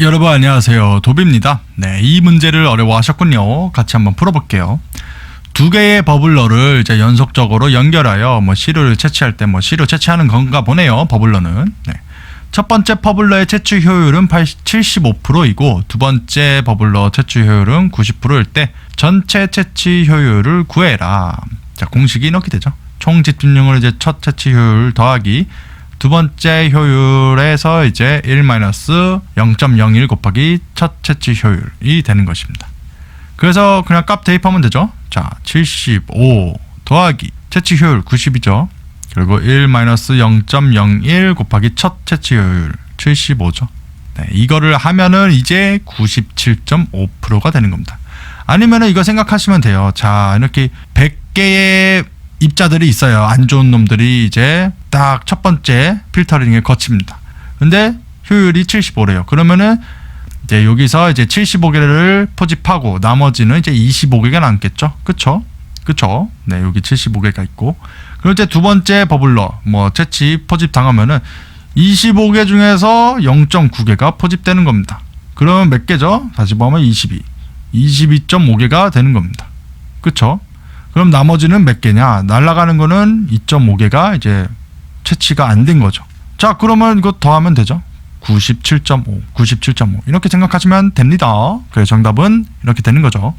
여러분 안녕하세요. 도비입니다. 네, 이 문제를 어려워하셨군요. 같이 한번 풀어볼게요. 두 개의 버블러를 이제 연속적으로 연결하여 뭐 시료를 채취할 때 뭐 시료 채취하는 건가 보네요. 버블러는. 네. 첫 번째 버블러의 채취 효율은 80, 75%이고 두 번째 버블러 채취 효율은 90%일 때 전체 채취 효율을 구해라. 자, 공식이 이렇게 되죠. 총 집중률을 이제 첫 채취 효율 더하기 두 번째 효율에서 이제 1-0.01 곱하기 첫 채취 효율이 되는 것입니다. 그래서 그냥 값 대입하면 되죠. 자, 75 더하기 채취 효율 90이죠. 그리고 1-0.01 곱하기 첫 채취 효율 75죠. 네, 이거를 하면은 이제 97.5%가 되는 겁니다. 아니면은 이거 생각하시면 돼요. 자, 이렇게 100개의 입자들이 있어요. 안 좋은 놈들이 이제 딱 첫 번째 필터링에 거칩니다. 근데 효율이 75래요. 그러면은 이제 여기서 이제 75개를 포집하고 나머지는 이제 25개가 남겠죠. 그쵸? 그쵸? 네, 여기 75개가 있고. 그리고 이제 두 번째 버블러, 뭐, 채취 포집 당하면은 25개 중에서 0.9개가 포집되는 겁니다. 그러면 몇 개죠? 다시 보면 22. 22.5개가 되는 겁니다. 그쵸? 그럼 나머지는 몇 개냐? 날아가는 거는 2.5개가 이제 채취가 안 된 거죠. 자, 그러면 이거 더하면 되죠. 97.5, 97.5 이렇게 생각하시면 됩니다. 그래서 정답은 이렇게 되는 거죠.